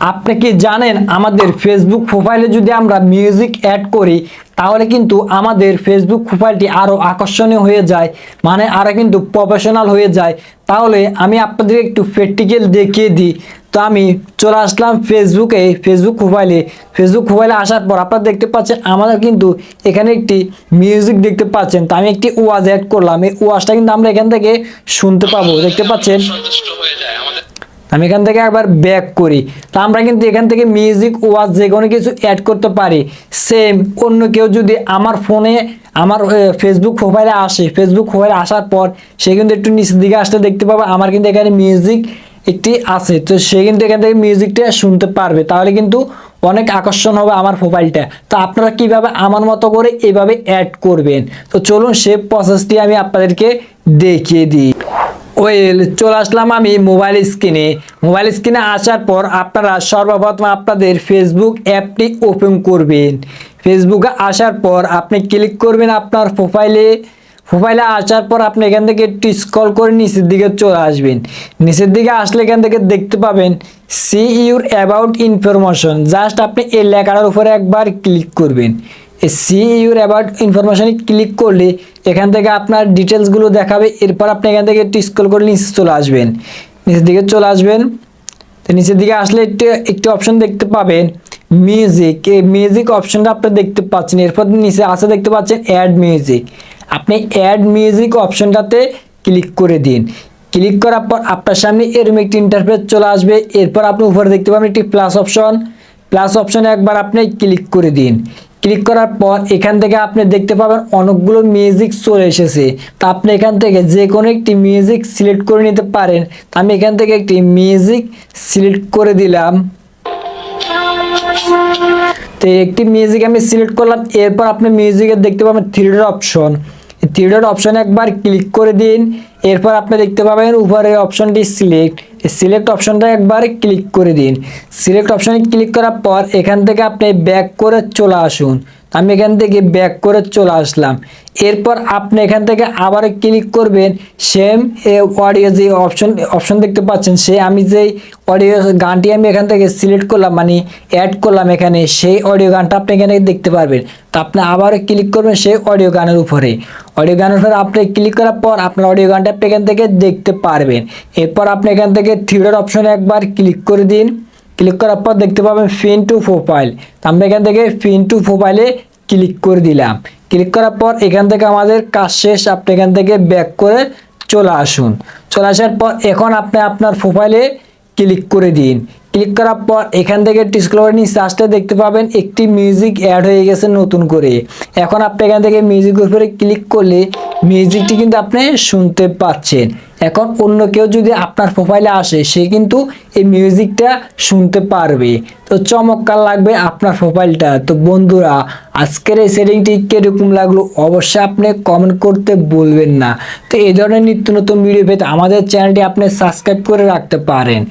আপনি কি জানেন আমাদের ফেসবুক প্রোফাইলে যদি আমরা মিউজিক অ্যাড করি, তাহলে কিন্তু আমাদের ফেসবুক প্রোফাইলটি আরও আকর্ষণীয় হয়ে যায় মানে আরও কিন্তু প্রফেশনাল হয়ে যায়। তাহলে আমি আপনাদের একটু প্র্যাকটিক্যাল দেখিয়ে দিই। তো আমি চলে আসলাম ফেসবুকে ফেসবুক প্রোফাইলে ফেসবুক প্রোফাইলে আসার পর আপনারা দেখতে পাচ্ছেন আমাদের কিন্তু এখানে একটি মিউজিক দেখতে পাচ্ছেন। তো আমি একটি ওয়াজ অ্যাড করলাম। এই ওয়াজটা কিন্তু আমরা এখান থেকে শুনতে পাবো। দেখতে পাচ্ছেন সন্তুষ্ট হয়ে যায় আমাদের আমি এখান থেকে একবার ব্যাক করি। তা আমরা কিন্তু এখান থেকে মিউজিক ওয়াজ যে কোনো কিছু অ্যাড করতে পারি। সেম অন্য কেউ যদি আমার ফোনে আমার ফেসবুক প্রোফাইলে আসে ফেসবুক প্রোফাইলে আসার পর সে কিন্তু একটু নিচের দিকে আসতে দেখতে পাবে আমার কিন্তু এখানে মিউজিক একটি আছে। তো সে কিন্তু এখান থেকে মিউজিকটা শুনতে পারবে। তাহলে কিন্তু অনেক আকর্ষণ হবে আমার প্রোফাইলটা তো আপনারা কীভাবে আমার মতো করে এভাবে অ্যাড করবেন? তো চলুন সে প্রসেসটি আমি আপনাদেরকে দেখিয়ে দিই। ওয়েল, চলে আসলাম আমি মোবাইল স্ক্রিনে মোবাইল স্ক্রিনে আসার পর আপনারা সর্বপ্রথম আপনাদের ফেসবুক অ্যাপটি ওপেন করবেন। ফেসবুকে আসার পর আপনি ক্লিক করবেন আপনার প্রোফাইলে প্রোফাইলে আসার পর আপনি এখান থেকে একটু স্ক্রল করে নিচের দিকে চলে আসবেন। নিচের দিকে আসলে এখান থেকে দেখতে পাবেন see your about information just আপনি এই লেখাটার উপরে একবার ক্লিক করবেন। সি ইউর অ্যাবাউট ইনফরমেশনে ক্লিক করলে এখান থেকে আপনার ডিটেলসগুলো দেখাবে, এরপর আপনি এখান থেকে একটু স্ক্রল করে নিচে চলে আসবেন। নিচের দিকে চলে আসবেন। তো নিচের দিকে আসলে একটু, একটি অপশন দেখতে পাবেন মিউজিক এই মিউজিক অপশনটা আপনি দেখতে পাচ্ছেন। এরপর নিচে আছে দেখতে পাচ্ছেন অ্যাড মিউজিক আপনি অ্যাড মিউজিক অপশনটাতে ক্লিক করে দিন। ক্লিক করার পর আপনার সামনে এরকম একটি ইন্টারফেস চলে আসবে। এরপর আপনি উপরে দেখতে পাবেন একটি প্লাস অপশন প্লাস অপশনে একবার আপনি ক্লিক করে দিন। ক্লিক করার পর এখান থেকে আপনি দেখতে পাবেন অনেকগুলো মিউজিক চলে এসেছে। তা আপনি এখান থেকে যে কোনো একটি মিউজিক সিলেক্ট করে নিতে পারেন। আমি এখান থেকে একটি মিউজিক সিলেক্ট করে দিলাম। তো একটি মিউজিক আমি সিলেক্ট করলাম। এরপর আপনি মিউজিকের দেখতে পাবেন থ্রি অপশন থ্রি ডট অপশনে একবার ক্লিক করে দিন। এরপর আপনি দেখতে পাবেন উপরে অপশনটি সিলেক্ট সিলেক্ট অপশনটা একবার ক্লিক করে দিন। সিলেক্ট অপশনে ক্লিক করার পর এখান থেকে আপনি ব্যাক করে চলে আসুন। আমি এখান থেকে ব্যাক করে চলে আসলাম। এরপর আপনি এখান থেকে আবার ক্লিক করবেন। সেম এ অডিও যে অপশন অপশন দেখতে পাচ্ছেন, সে আমি যেই অডিও গানটি আমি এখান থেকে সিলেক্ট করলাম মানে অ্যাড করলাম এখানে, সেই অডিও গানটা আপনি এখানে দেখতে পারবেন। তো আপনি আবার ক্লিক করবেন সেই অডিও গানের উপরে। অডিও গানের উপরে আপনি ক্লিক করার পর আপনার অডিও গানটা আপনি এখান থেকে দেখতে পারবেন। এরপর আপনি এখান থেকে থ্রিডর অপশনে একবার ক্লিক করে দিন। ক্লিক করার পর দেখতে পাবেন ফিন টু প্রোফাইল। আমরা এখান থেকে ফিন টু প্রোফাইলে ক্লিক করে দিলাম। ক্লিক করার পর এখান থেকে আমাদের কাজ শেষ। আপনি এখান থেকে ব্যাক করে চলে আসুন। চলে আসার পর এখন আপনি আপনার প্রোফাইলে ক্লিক করে দিন। ক্লিক করার পর এখান থেকে নিচে আসতে দেখতে পাবেন, একটি মিউজিক অ্যাড হয়ে গেছে নতুন করে। এখন আপনি এখান থেকে মিউজিকের উপরে ক্লিক করলে মিউজিকটি কিন্তু আপনি শুনতে পাচ্ছেন। এখন অন্য কেউ যদি আপনার প্রোফাইলে আসে, সে কিন্তু এই মিউজিকটা শুনতে পারবে। তো চমৎকার লাগবে আপনার প্রোফাইলটা তো বন্ধুরা, আজকের এই সেটিংটি কীরকম লাগল অবশ্যই আপনি কমেন্ট করতে বলবেন না। তো এই ধরনের নিত্য নতুন ভিডিও পেতে আমাদের চ্যানেলটি আপনি সাবস্ক্রাইব করে রাখতে পারেন।